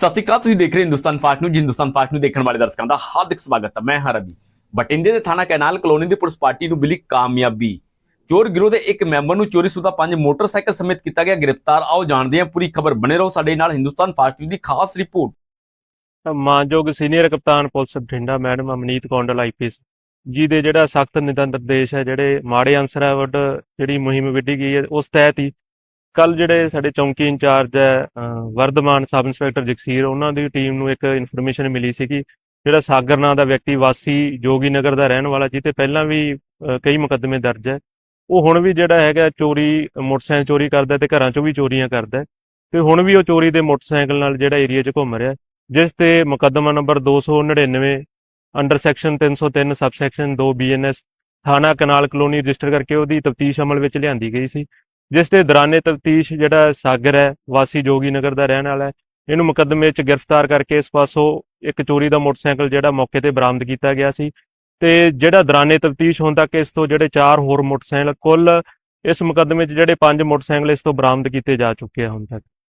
ਸਤਿ ਸ਼੍ਰੀ ਅਕਾਲ, ਤੁਸੀਂ ਦੇਖ ਰਹੇ ਹੋ ਹਿੰਦੁਸਤਾਨ ਫਾਸਟ ਨੂੰ ਹਿੰਦੁਸਤਾਨ ਫਾਸਟ ਨੂੰ ਦੇਖਣ ਵਾਲੇ ਦਰਸ਼ਕਾਂ ਦਾ ਹਾਰਦਿਕ ਸਵਾਗਤ ਹੈ। ਮੈਂ ਹਾਂ ਰਵੀ। ਬਟਿੰਡੇ ਦੇ ਥਾਣਾ ਕੈਨਾਲ ਕਲੋਨੀ ਦੀ ਪੁਲਿਸ ਪਾਰਟੀ ਨੂੰ ਮਿਲੀ ਕਾਮਯਾਬੀ। ਚੋਰ ਗਿਰੋਹ ਦੇ ਇੱਕ ਮੈਂਬਰ ਨੂੰ ਚੋਰੀ ਸੁਦਾ ਪੰਜ ਮੋਟਰਸਾਈਕਲ ਸਮੇਤ ਕੀਤਾ ਗਿਆ ਗ੍ਰਿਫਤਾਰ। ਆਓ ਜਾਣਦੇ ਹਾਂ, ਪੂਰੀ ਖਬਰ ਬਣੇ ਰਹੋ ਸਾਡੇ ਨਾਲ ਹਿੰਦੁਸਤਾਨ ਫਾਸਟ ਦੀ ਖਾਸ ਰਿਪੋਰਟ। ਮਾਨਯੋਗ ਸੀਨੀਅਰ ਕਪਤਾਨ police Bathinda madam Amneet Kondal IPS ji ਦੇ ਜਿਹੜਾ ਸਖਤ ਨਿਰਦੇਸ਼ ਹੈ, ਜਿਹੜੇ ਮਾੜੇ ਅਨਸਰਾਂ ਵੱਡ ਜਿਹੜੀ ਮੁਹਿੰਮ ਵਿੱਢੀ ਗਈ ਹੈ, ਉਸ ਤਹਿਤ ਹੀ ਕੱਲ ਜਿਹੜੇ ਸਾਡੇ ਚੌਂਕੀ ਇੰਚਾਰਜ ਹੈ, ਅਹ, ਵਰਧਮਾਨ ਸਬ ਇੰਸਪੈਕਟਰ ਜਗਸੀਰ, ਉਹਨਾਂ ਦੀ ਟੀਮ ਨੂੰ ਇੱਕ ਇਨਫੋਰਮੇਸ਼ਨ ਮਿਲੀ ਸੀ ਕਿ ਜਿਹੜਾ ਸਾਗਰ ਨਾਂ ਦਾ ਵਿਅਕਤੀ ਵਾਸੀ ਜੋਗੀ ਨਗਰ ਦਾ ਰਹਿਣ ਵਾਲਾ ਜਿੱਤੇ ਪਹਿਲਾਂ ਵੀ ਕਈ ਮੁਕੱਦਮੇ ਦਰਜ ਹੈ। ਉਹ ਹੁਣ ਵੀ ਜਿਹੜਾ ਹੈਗਾ ਚੋਰੀ, ਮੋਟਰਸਾਈਕਲ ਚੋਰੀ ਕਰਦਾ ਤੇ ਘਰਾਂ 'ਚੋਂ ਵੀ ਚੋਰੀਆਂ ਕਰਦਾ ਤੇ ਹੁਣ ਵੀ ਉਹ ਚੋਰੀ ਦੇ ਮੋਟਰਸਾਈਕਲ ਨਾਲ ਜਿਹੜਾ ਏਰੀਆ 'ਚ ਘੁੰਮ ਰਿਹਾ ਜਿਸ ਤੇ ਮੁਕੱਦਮਾ number 299 under section 303 sub section 2 BNS ਥਾਣਾ ਕਨਾਲ ਕਲੋਨੀ ਰਜਿਸਟਰ ਕਰਕੇ ਉਹਦੀ ਤਫਤੀਸ਼ ਅਮਲ ਵਿੱਚ ਲਿਆਂਦੀ ਗਈ ਸੀ। ਜਿਸ ਦੇ ਦੌਰਾਨੇ ਤਫਤੀਸ਼ ਜਿਹੜਾ ਸਾਗਰ ਹੈ, ਵਾਸੀ ਜੋਗੀ ਨਗਰ ਦਾ ਰਹਿਣ ਵਾਲਾ ਹੈ, ਇਹਨੂੰ ਮੁਕੱਦਮੇ 'ਚ ਗ੍ਰਿਫਤਾਰ ਕਰਕੇ ਇਸ ਪਾਸੋਂ ਇੱਕ ਚੋਰੀ ਦਾ ਮੋਟਰਸਾਈਕਲ ਜਿਹੜਾ ਮੌਕੇ ਤੇ ਬਰਾਮਦ ਕੀਤਾ ਗਿਆ ਸੀ ਤੇ ਜਿਹੜਾ ਦੌਰਾਨੇ ਤਫਤੀਸ਼ ਹੋਣ ਤੱਕ ਇਸ ਤੋਂ ਜਿਹੜੇ ਚਾਰ ਹੋਰ ਮੋਟਰਸਾਈਕਲ, ਕੁੱਲ ਇਸ ਮੁਕੱਦਮੇ 'ਚ ਜਿਹੜੇ ਪੰਜ ਮੋਟਰਸਾਈਕਲ ਇਸ ਤੋਂ ਬਰਾਮਦ ਕੀਤੇ ਜਾ ਚੁੱਕੇ ਆ ਹੁਣ ਤੱਕ।